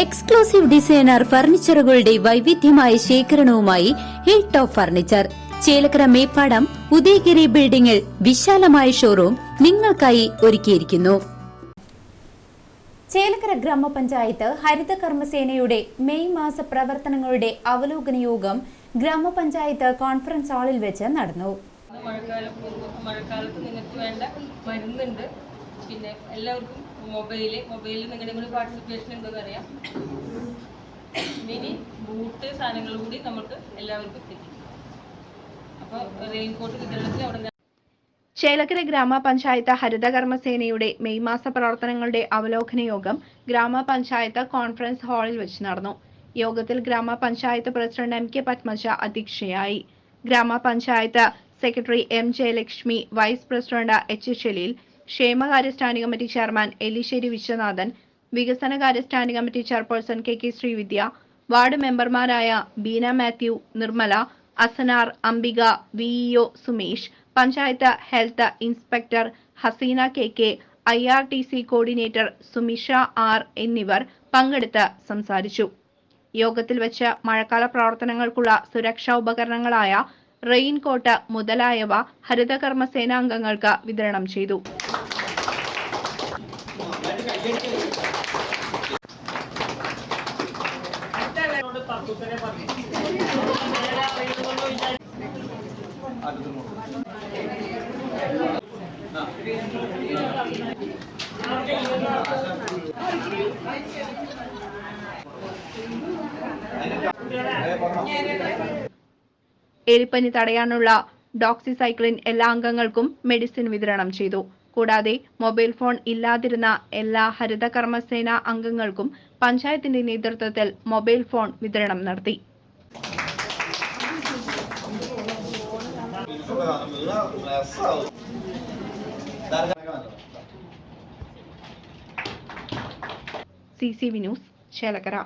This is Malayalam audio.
എക്സ്ക്ലൂസീവ് ഡിസൈനർ ഫർണിച്ചറുകളുടെ വൈവിധ്യമായ ശേഖരണവുമായി hill top furniture Chelakkara Meppadam Udayagiri ബിൽഡിംഗിൽ വിശാലമായ ഷോറൂം നിങ്ങൾക്കായി ഒരുക്കിയിരിക്കുന്നു. ചേലക്കര ഗ്രാമപഞ്ചായത്ത് ഹരിത കർമ്മസേനയുടെ മെയ് മാസ പ്രവർത്തനങ്ങളുടെ അവലോകന യോഗം ഗ്രാമപഞ്ചായത്ത് കോൺഫറൻസ് ഹാളിൽ വെച്ച് നടന്നു. മഴക്കാലം മഴക്കാലത്ത് നിങ്ങൾക്ക് വേണ്ട മരുന്നുണ്ട്. പിന്നെ എല്ലാവർക്കും മൊബൈൽ മൊബൈലിൽ നിങ്ങളുടെ കൂടി പാർട്ടിസിപ്പേഷൻ ഉണ്ടെന്ന് അറിയാം. മിനി ബൂട്ട് സാധനങ്ങൾ കൂടി നമുക്ക് എല്ലാവർക്കും എത്തിക്കും അപ്പോൾ റെയിൻകോട്ട് വിതരണത്തിൽ അവിടെ ചേലക്കര ഗ്രാമപഞ്ചായത്ത് ഹരിതകർമ്മസേനയുടെ മെയ് മാസ പ്രവർത്തനങ്ങളുടെ അവലോകന യോഗം ഗ്രാമപഞ്ചായത്ത് കോൺഫറൻസ് ഹാളിൽ വെച്ച് നടന്നു. യോഗത്തിൽ ഗ്രാമപഞ്ചായത്ത് പ്രസിഡന്റ് എം കെ പത്മജ അധ്യക്ഷയായി. ഗ്രാമപഞ്ചായത്ത് secretary M Jayalakshmi vice president H Jaleel ക്ഷേമകാര്യ standing committee chairman Elisseri Viswanathan വികസനകാര്യ standing committee chairperson K K Srividya ward മെമ്പർമാരായ Beena Mathew Nirmala Asanar Ambika VEO Sumesh panchayat health inspector Haseena K K I R T C coordinator Sumisha R എന്നിവർ പങ്കെടുത്ത് സംസാരിച്ചു. യോഗത്തിൽ വെച്ച് മഴക്കാല പ്രവർത്തനങ്ങൾക്കുള്ള സുരക്ഷാ ഉപകരണങ്ങളായ റെയിൻകോട്ട് മുതലായവ ഹരിതകർമ്മ സേനാംഗങ്ങൾക്ക് വിതരണം ചെയ്തു. എലിപ്പനി തടയാനുള്ള ഡോക്സിസൈക്ലിൻ എല്ലാ അംഗങ്ങൾക്കും മെഡിസിൻ വിതരണം ചെയ്തു. കൂടാതെ മൊബൈൽ ഫോൺ ഇല്ലാതിരുന്ന എല്ലാ ഹരിതകർമ്മസേന അംഗങ്ങൾക്കും പഞ്ചായത്തിന്റെ നേതൃത്വത്തിൽ മൊബൈൽ ഫോൺ വിതരണം നടത്തി. C C V news Chelakkara.